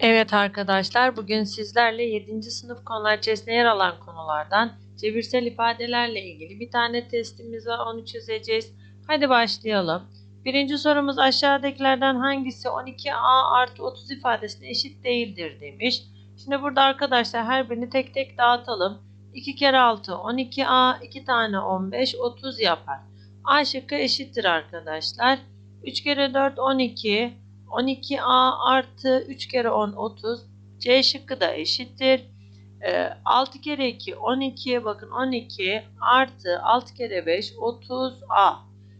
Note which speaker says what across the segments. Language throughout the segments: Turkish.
Speaker 1: Evet arkadaşlar bugün sizlerle 7. sınıf konular içerisinde yer alan konulardan cebirsel ifadelerle ilgili bir tane testimiz var onu çözeceğiz. Hadi başlayalım. Birinci sorumuz aşağıdakilerden hangisi 12a artı 30 ifadesine eşit değildir demiş. Şimdi burada arkadaşlar her birini tek tek dağıtalım. 2 kere 6 12a 2 tane 15 30 yapar. A şıkkı eşittir arkadaşlar. 3 kere 4 12 12a artı 3 kere 10 30. C şıkkı da eşittir. Ee, 6 kere 2 12 bakın 12 artı 6 kere 5 30a.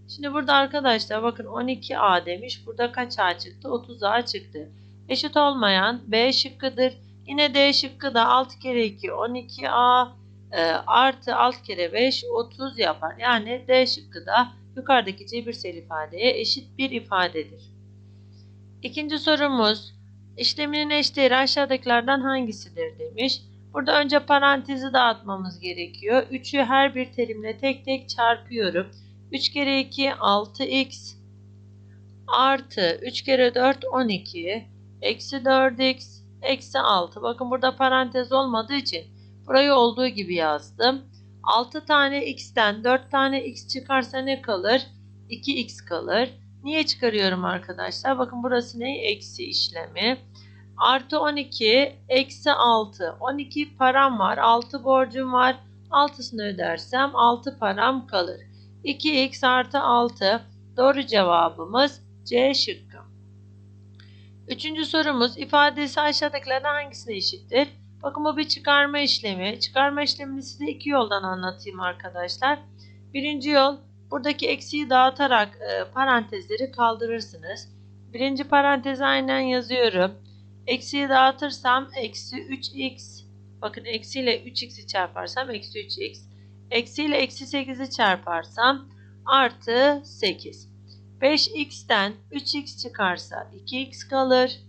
Speaker 1: Şimdi burada arkadaşlar bakın 12a demiş. Burada kaç a çıktı? 30a çıktı. Eşit olmayan B şıkkıdır. Yine D şıkkı da 6 kere 2 12a e, artı 6 kere 5 30 yapar. Yani D şıkkı da yukarıdaki cebirsel ifadeye eşit bir ifadedir. İkinci sorumuz işleminin eşdeğeri aşağıdakilerden hangisidir demiş. Burada önce parantezi dağıtmamız gerekiyor. 3'ü her bir terimle tek tek çarpıyorum. 3 kere 2 6x artı 3 kere 4 12 eksi 4x eksi 6. Bakın burada parantez olmadığı için burayı olduğu gibi yazdım. 6 tane x'ten 4 tane x çıkarsa ne kalır? 2x kalır. Niye çıkarıyorum arkadaşlar? Bakın burası ne? Eksi işlemi. Artı 12 eksi 6. 12 param var. 6 borcum var. 6'sını ödersem 6 param kalır. 2x artı 6. Doğru cevabımız C şıkkı. Üçüncü sorumuz ifadesi aşağıdakilerden hangisine eşittir? Bakın bu bir çıkarma işlemi. Çıkarma işlemini size iki yoldan anlatayım arkadaşlar. Birinci yol buradaki eksiği dağıtarak e, parantezleri kaldırırsınız. Birinci parantezi aynen yazıyorum. Eksiği dağıtırsam eksi 3x. Bakın eksiyle 3x'i çarparsam eksi 3x. Eksiyle eksi 8'i çarparsam artı 8. 5x'ten 3x çıkarsa 2x kalır.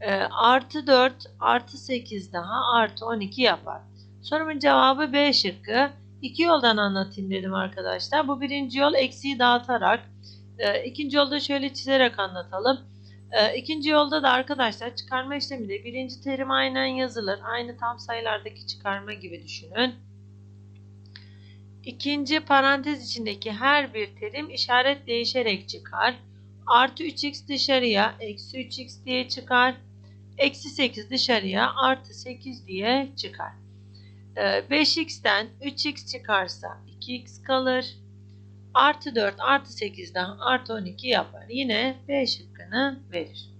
Speaker 1: E, artı 4 artı 8 daha artı 12 yapar. Sorumun cevabı B şıkkı. İki yoldan anlatayım dedim arkadaşlar. Bu birinci yol eksiği dağıtarak. E, ikinci yolda şöyle çizerek anlatalım. E, ikinci yolda da arkadaşlar çıkarma işlemiyle birinci terim aynen yazılır. Aynı tam sayılardaki çıkarma gibi düşünün. İkinci parantez içindeki her bir terim işaret değişerek çıkar. Artı 3x dışarıya eksi 3x diye çıkar. Eksi 8 dışarıya artı 8 diye çıkar. 5x'ten 3x çıkarsa 2x kalır. Artı 4 artı 8'den artı 12 yapar. Yine B şıkkını verir.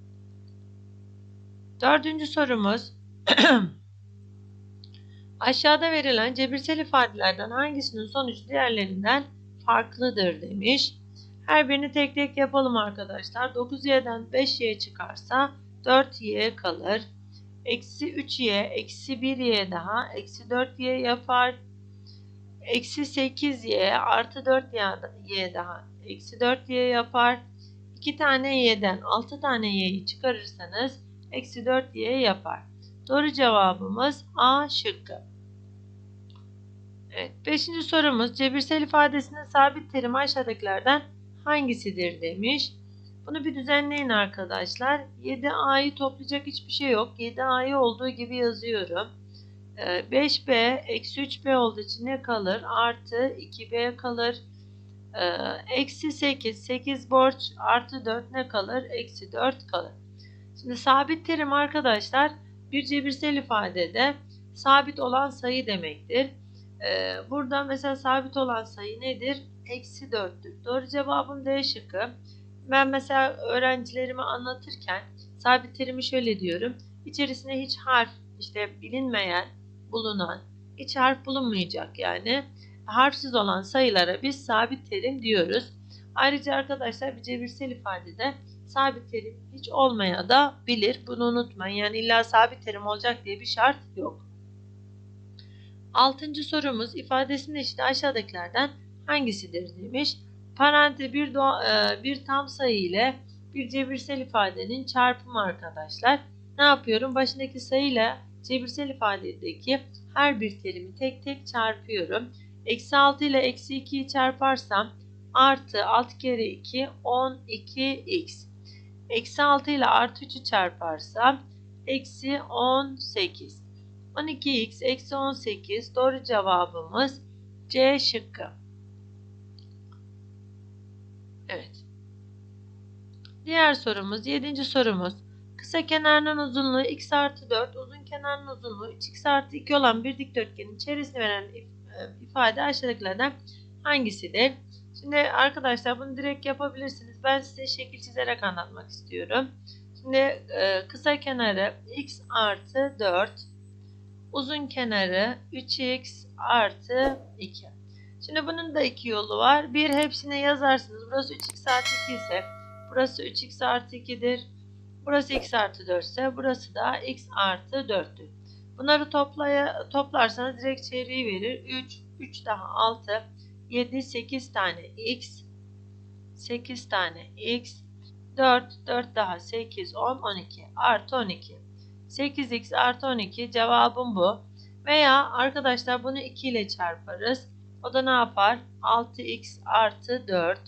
Speaker 1: Dördüncü sorumuz. Aşağıda verilen cebirsel ifadelerden hangisinin sonucu diğerlerinden farklıdır demiş. Her birini tek tek yapalım arkadaşlar. 9y'den 5y çıkarsa 4y kalır. Eksi 3y, eksi 1y daha, eksi 4y yapar. Eksi 8y artı 4y daha, eksi 4y yapar. 2 tane y'den 6 tane y'yi çıkarırsanız eksi 4y yapar. Doğru cevabımız A şıkkı. Evet, beşinci sorumuz cebirsel ifadesinin sabit terimi aşağıdakilerden hangisidir demiş. Bunu bir düzenleyin arkadaşlar. 7A'yı toplayacak hiçbir şey yok. 7A'yı olduğu gibi yazıyorum. 5B eksi 3B olduğu için ne kalır? Artı 2B kalır. Eksi 8. 8 borç artı 4 ne kalır? Eksi 4 kalır. Şimdi sabit terim arkadaşlar bir cebirsel ifadede sabit olan sayı demektir. Burada mesela sabit olan sayı nedir? Eksi 4'tür. Doğru cevabım D şıkkı. Ben mesela öğrencilerime anlatırken sabit terimi şöyle diyorum. İçerisinde hiç harf işte bilinmeyen, bulunan, hiç harf bulunmayacak yani. Harfsiz olan sayılara biz sabit terim diyoruz. Ayrıca arkadaşlar bir cebirsel ifadede sabit terim hiç olmaya da bilir. Bunu unutmayın. Yani illa sabit terim olacak diye bir şart yok. Altıncı sorumuz ifadesinin eşiti aşağıdakilerden hangisidir demiş. Parantez bir, doğa, e, bir tam sayı ile bir cebirsel ifadenin çarpımı arkadaşlar. Ne yapıyorum? Başındaki sayıyla cebirsel ifadedeki her bir terimi tek tek çarpıyorum. Eksi 6 ile eksi 2'yi çarparsam artı 6 kere 2 12x. Eksi 6 ile artı 3'ü çarparsam eksi 18. 12x eksi 18 doğru cevabımız C şıkkı. Evet. Diğer sorumuz, yedinci sorumuz. Kısa kenarının uzunluğu x artı 4, uzun kenarının uzunluğu 3x artı 2 olan bir dikdörtgenin çevresini veren e, ifade aşağıdakilerden hangisidir? Şimdi arkadaşlar bunu direkt yapabilirsiniz. Ben size şekil çizerek anlatmak istiyorum. Şimdi e, kısa kenarı x artı 4, uzun kenarı 3x artı 2. Şimdi bunun da iki yolu var. Bir hepsine yazarsınız. Burası 3x artı 2 ise burası 3x artı 2'dir. Burası x artı 4 ise burası da x artı 4'tür. Bunları toplaya, toplarsanız direkt çevreyi verir. 3, 3 daha 6, 7, 8 tane x, 8 tane x, 4, 4 daha 8, 10, 12 artı 12. 8x artı 12 cevabım bu. Veya arkadaşlar bunu 2 ile çarparız. O da ne yapar? 6x artı 4.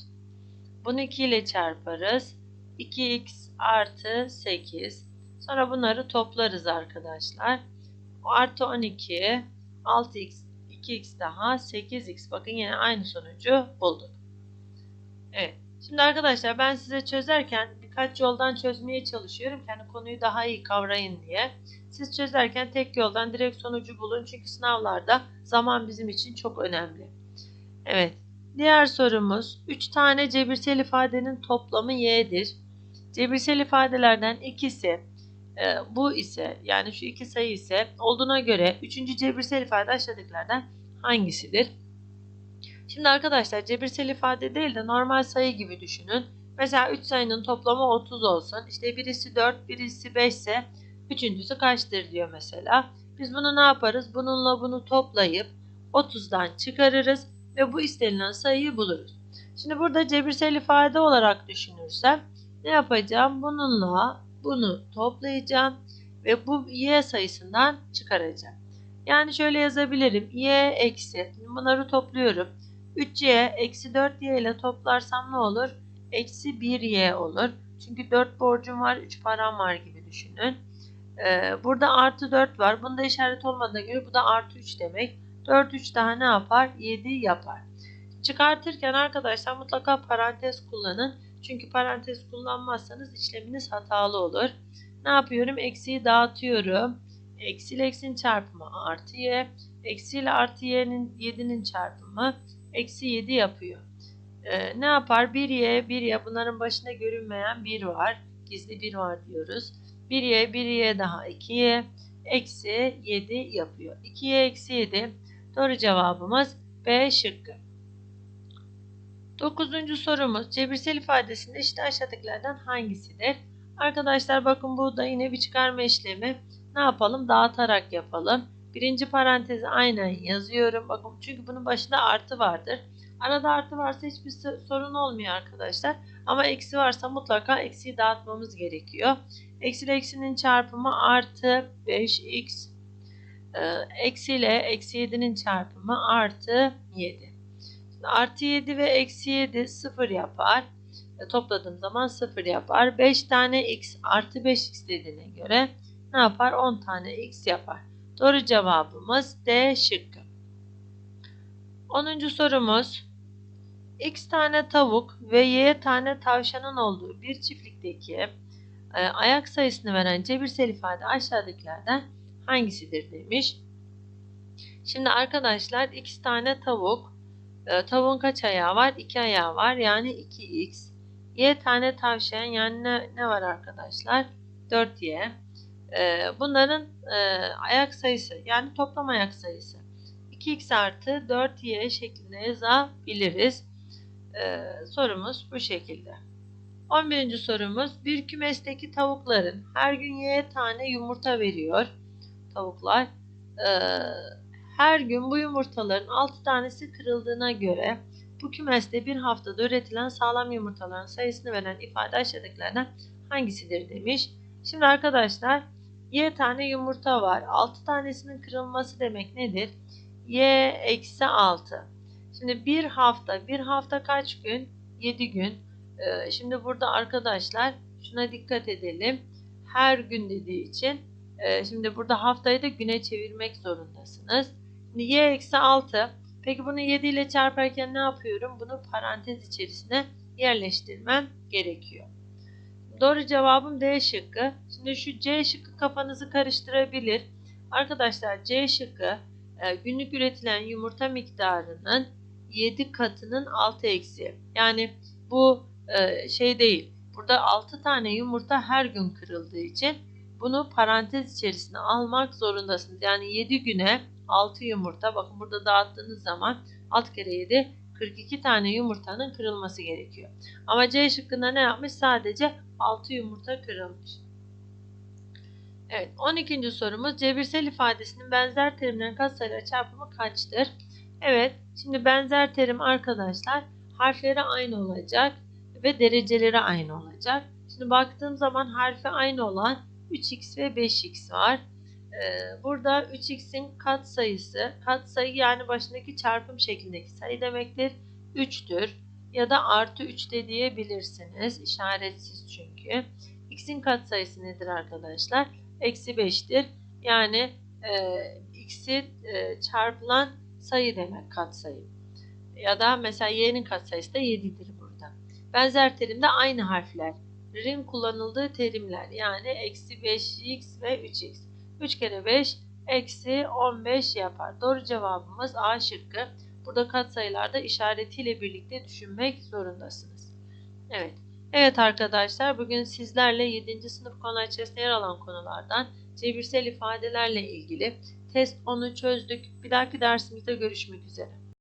Speaker 1: Bunu 2 ile çarparız. 2x artı 8. Sonra bunları toplarız arkadaşlar. Artı 12, 6x, 2x daha 8x. Bakın yine aynı sonucu bulduk. Evet. Şimdi arkadaşlar ben size çözerken birkaç yoldan çözmeye çalışıyorum. Yani konuyu daha iyi kavrayın diye. Siz çözerken tek yoldan direkt sonucu bulun. Çünkü sınavlarda zaman bizim için çok önemli. Evet. Diğer sorumuz 3 tane cebirsel ifadenin toplamı y'dir. Cebirsel ifadelerden ikisi e, bu ise yani şu iki sayı ise olduğuna göre 3. cebirsel ifade aşağıdakilerden hangisidir? Şimdi arkadaşlar cebirsel ifade değil de normal sayı gibi düşünün. Mesela 3 sayının toplamı 30 olsun. İşte birisi 4, birisi 5 ise üçüncüsü kaçtır diyor mesela. Biz bunu ne yaparız? Bununla bunu toplayıp 30'dan çıkarırız ve bu istenilen sayıyı buluruz. Şimdi burada cebirsel ifade olarak düşünürsem ne yapacağım? Bununla bunu toplayacağım ve bu y sayısından çıkaracağım. Yani şöyle yazabilirim. y eksi. Bunları topluyorum. 3y eksi 4y ile toplarsam ne olur? Eksi 1y olur. Çünkü 4 borcum var, 3 param var gibi düşünün. Ee, burada artı 4 var. Bunda işaret olmadığına göre bu da artı 3 demek. 4 3 daha ne yapar? 7 yapar. Çıkartırken arkadaşlar mutlaka parantez kullanın. Çünkü parantez kullanmazsanız işleminiz hatalı olur. Ne yapıyorum? Eksiyi dağıtıyorum. Eksi ile eksinin çarpımı artı y. Eksi ile artı y'nin 7'nin çarpımı eksi 7 yapıyor. Ee, ne yapar? 1y, 1y bunların başında görünmeyen 1 var. Gizli 1 var diyoruz. 1y, 1y daha 2y eksi 7 yapıyor. 2y eksi 7 doğru cevabımız B şıkkı. Dokuzuncu sorumuz cebirsel ifadesinde işte aşağıdakilerden hangisidir? Arkadaşlar bakın bu da yine bir çıkarma işlemi. Ne yapalım? Dağıtarak yapalım. Birinci parantezi aynen yazıyorum. Bakın çünkü bunun başında artı vardır. Arada artı varsa hiçbir sorun olmuyor arkadaşlar. Ama eksi varsa mutlaka eksiyi dağıtmamız gerekiyor. Eksi ile eksinin çarpımı artı 5x. Eksi ile eksi 7'nin çarpımı artı 7. Artı 7 ve eksi 7 0 yapar. E, topladığım zaman 0 yapar. 5 tane x artı 5x dediğine göre ne yapar? 10 tane x yapar. Doğru cevabımız D şıkkı. 10. sorumuz. X tane tavuk ve Y tane tavşanın olduğu bir çiftlikteki e, ayak sayısını veren cebirsel ifade aşağıdakilerden hangisidir demiş. Şimdi arkadaşlar x tane tavuk e, tavuğun kaç ayağı var? 2 ayağı var. Yani 2x. Y tane tavşan yani ne, ne var arkadaşlar? 4y. E, bunların e, ayak sayısı yani toplam ayak sayısı. 2x artı 4y şeklinde yazabiliriz. E, sorumuz bu şekilde. 11. sorumuz bir kümesteki tavukların her gün y tane yumurta veriyor. Tavuklar. Eee her gün bu yumurtaların 6 tanesi kırıldığına göre bu kümeste bir haftada üretilen sağlam yumurtaların sayısını veren ifade aşağıdakilerden hangisidir demiş. Şimdi arkadaşlar y tane yumurta var. 6 tanesinin kırılması demek nedir? y eksi 6. Şimdi bir hafta, bir hafta kaç gün? 7 gün. Ee, şimdi burada arkadaşlar şuna dikkat edelim. her gün dediği için e, şimdi burada haftayı da güne çevirmek zorundasınız. Şimdi y eksi 6. Peki bunu 7 ile çarparken ne yapıyorum? Bunu parantez içerisine yerleştirmem gerekiyor. Doğru cevabım D şıkkı. Şimdi şu C şıkkı kafanızı karıştırabilir. Arkadaşlar C şıkkı e, günlük üretilen yumurta miktarının 7 katının 6 eksi. Yani bu e, şey değil. Burada 6 tane yumurta her gün kırıldığı için bunu parantez içerisine almak zorundasınız. Yani 7 güne 6 yumurta. Bakın burada dağıttığınız zaman 6 kere 7 42 tane yumurtanın kırılması gerekiyor. Ama C şıkkında ne yapmış? Sadece 6 yumurta kırılmış. Evet 12. sorumuz cebirsel ifadesinin benzer terimlerin katsayıları çarpımı kaçtır? Evet şimdi benzer terim arkadaşlar harfleri aynı olacak ve dereceleri aynı olacak. Şimdi baktığım zaman harfi aynı olan 3x ve 5x var. Ee, burada 3x'in katsayısı, katsayı yani başındaki çarpım şeklindeki sayı demektir. 3'tür ya da artı 3 de diyebilirsiniz. İşaretsiz çünkü. x'in katsayısı nedir arkadaşlar? Eksi 5'tir. Yani e, x'i e, çarpılan sayı demek katsayı. Ya da mesela y'nin katsayısı da 7'dir burada. Benzer terimde aynı harflerin kullanıldığı terimler. Yani eksi 5x ve 3x. 3 kere 5 eksi 15 yapar. Doğru cevabımız A şıkkı. Burada katsayılarda işaretiyle birlikte düşünmek zorundasınız. Evet. Evet arkadaşlar bugün sizlerle 7. sınıf konular içerisinde yer alan konulardan cebirsel ifadelerle ilgili test 10'u çözdük. Bir dahaki dersimizde görüşmek üzere.